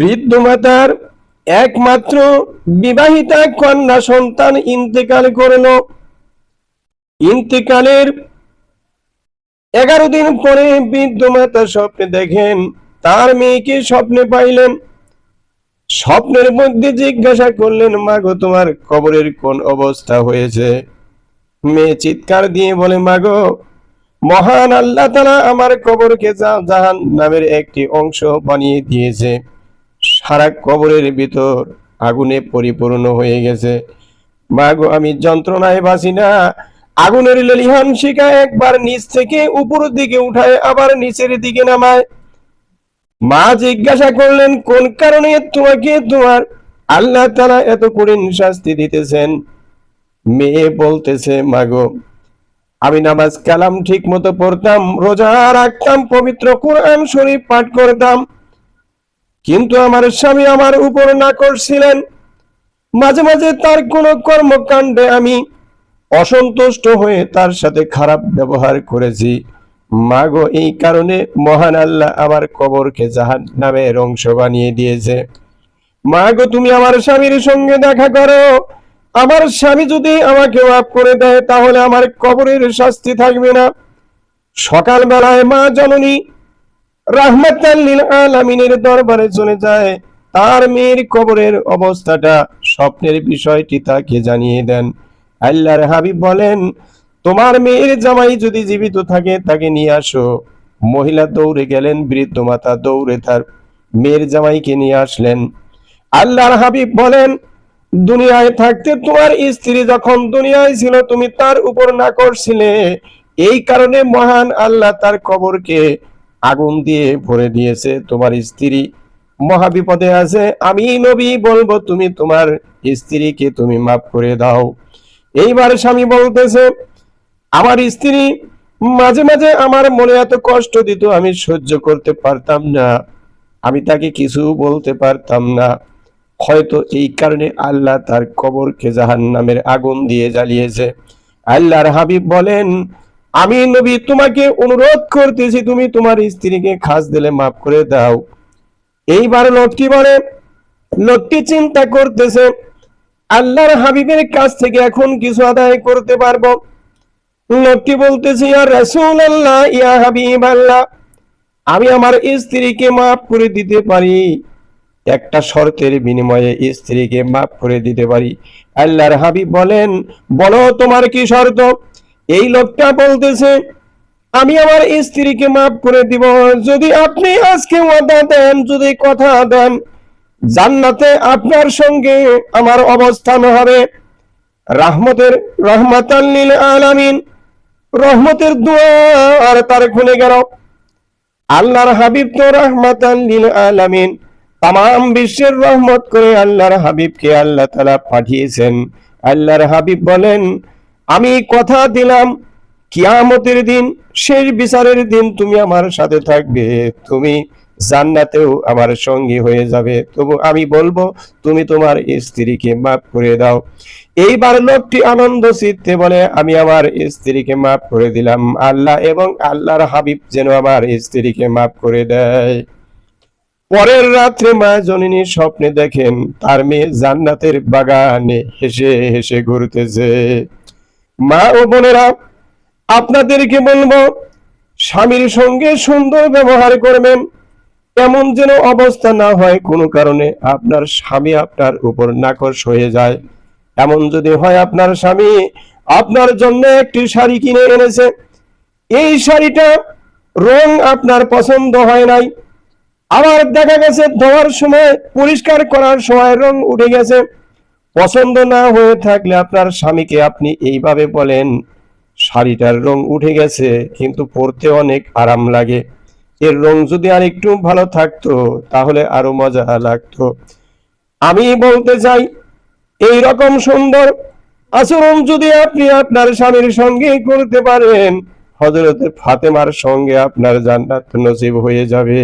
বৃদ্ধ মাতার একমাত্র বিবাহিতা কন্যা সন্তান ইন্তেকাল করল। ইন্তেকালের এগারো দিন পরে বৃদ্ধ মাতা স্বপ্নে দেখেন, তার মেয়েকে স্বপ্নে পাইলেন। স্বপ্নের মধ্যে জিজ্ঞাসা করলেন মা গো তোমার কবরের কোন অবস্থা হয়েছে? মেয়ে চিৎকার দিয়ে বলে, মাগো, মহান আল্লাহ তালা আমার কবরকে জাহান নামের একটি অংশ বানিয়ে দিয়েছে। সারা কবরের ভিতর আগুনে পরিপূর্ণ হয়ে গেছে। মাগো, আমি যন্ত্রণায় বাসি না। আগুনের লেলিহান শিকা একবার নিচ থেকে উপরের দিকে উঠায়, আবার নিচের দিকে নামায়। মা জিজ্ঞাসা করলেন, কোন কারণে তোমাকে তোমার আল্লাহ তারা এত কঠিন শাস্তি দিতেছেন? মেয়ে বলতেছে, মাগো, আমি নামাজ কালাম ঠিক মতো পড়তাম, রোজা রাখতাম, পবিত্র কোরআন শরীফ পাঠ করতাম কিন্তু আমার স্বামী আমার উপর না করছিলেন মাঝে মাঝে তার কোনো কর্মকাণ্ডে আমি অসন্তুষ্ট হয়ে তার সাথে খারাপ ব্যবহার করেছি। মাগো, এই কারণে মহান আল্লাহ আমার কবরকে জাহান নামের অংশ বানিয়ে দিয়েছে। মাগো, তুমি আমার স্বামীর সঙ্গে দেখা করো। আমার স্বামী যদি আমাকে মাফ করে দেয়, তাহলে আমার কবরের শাস্তি থাকবে না। সকালবেলায় মা জননী রাহমাতাল্লিল আলামিনের দরবারে চলে যায়। তার মেয়ের কবরের অবস্থাটা, স্বপ্নের বিষয়টি তাকে জানিয়ে দেন। আল্লাহর হাবিব বলেন, তোমার মেয়ের জামাই যদি জীবিত থাকে, তাকে নিয়ে আসো। মহিলা দৌড়ে গেলেন, বৃদ্ধ মাতা দৌড়ে তার মেয়ের জামাইকে নিয়ে আসলেন। আল্লাহর হাবিব বলেন, দুনিয়ায় থাকতে তোমার স্ত্রী যখন দুনিয়ায় ছিল, তুমি তার উপর না করছিলে এই কারণে মহান আল্লাহ তার কবরকে আগুন দিয়ে ভরে দিয়েছে তোমার স্ত্রী। মহাবিপদে আছে, আমি নবী বলব, তুমি তোমার স্ত্রীকে তুমি মাফ করে দাও। এইবার স্বামী বলতেছে, আমার স্ত্রী, মাঝে মাঝে আমার মনে এত কষ্ট দিত, আমি সহ্য করতে পারতাম না। আমি তাকে কিছু বলতে পারতাম না। হয়তো এই কারণে আল্লাহ তার কবরকে জাহান নামের আগুন দিয়ে জ্বালিয়েছে। আল্লাহর হাবিব বলেন আমি নবী, তোমাকে অনুরোধ করতেছি, তুমি তোমার স্ত্রীকে খাস দিলে মাফ করে দাও। এইবার লোকটি বলে, লোকটি চিন্তা করতেছে, আল্লাহর হাবিবের কাছ থেকে এখন কিছু আদায় করতে পারব। লোকটি বলতেছে, ইয়া রাসূল আল্লাহ ইয়া হাবিব আল্লাহ আমি আমার স্ত্রীকে মাফ করে দিতে পারি। একটা শর্তের বিনিময়ে স্ত্রীকে মাফ করে দিতে পারি। আল্লাহর হাবিব বলেন, বলো তোমার কি শর্ত? এই লোকটা বলতেছে, আমি আমার স্ত্রীকে মাফ করে দিব। যদি আপনি আজকে ওয়াদা দেন, যদি কথা দেন, জান্নাতে আপনার সঙ্গে আমার অবস্থান হবে। রাহমতের রহমাতাল্লিল আলামিন, রহমতের দুয়ার তার খুলে গেল। আল্লাহর হাবিব তো রহমাতাল্লিল আলামিন তাম বিশ্বের রহমত করে আল্লাহর হাবিবকে আল্লাহ তালা পাঠিয়েছেন। আল্লাহর হাবিব বলেন আমি কথা দিলাম, কিয়ামতের দিন, শেষ বিচারের দিন তুমি আমার সাথে থাকবে। তুমি জান্নাতেও আমার সঙ্গী হয়ে যাবে। তবু আমি বলব, তুমি তোমার স্ত্রীকে মাফ করে দাও। এইবার লোকটি আনন্দ চিত্তে বলে, আমি আমার স্ত্রীকে মাফ করে দিলাম। আল্লাহ এবং আল্লাহর হাবিব যেন আমার স্ত্রীকে মাফ করে দেয়। পরের রাত্রে মা জননী স্বপ্নে দেখেন, তার মেয়ে জান্নাতের বাগানে হেসে হেসে ঘুরতেছে। মা ও বোনেরা, আপনাদেরকে বলব, স্বামীর সঙ্গে সুন্দর ব্যবহার করবেন। এমন যেন অবস্থা না হয় কোনো কারণে আপনার স্বামী আপনার উপর নাকশ হয়ে যায়। এমন যদি হয় আপনার স্বামী, আপনার জন্য একটি শাড়ি কিনে এনেছে। এই শাড়িটা রং আপনার পছন্দ হয় নাই। আবার দেখা গেছে ধোয়ার সময় পরিষ্কার করার সময় রং উঠে গেছে। পছন্দ না হয়ে থাকলে আপনার স্বামীকে আপনি এইভাবে বলেন, শাড়িটার রং উঠে গেছে, কিন্তু পরতে অনেক আরাম লাগে। এর রং যদি আর একটু ভালো থাকতো, তাহলে আরও মজা লাগতো। আমি বলতে চাই এই রকম সুন্দর আচরণ যদি আপনি আপনার স্বামীর সঙ্গে করতে পারেন হজরত ফাতেমার সঙ্গে আপনার জান্নাত নসিব হয়ে যাবে।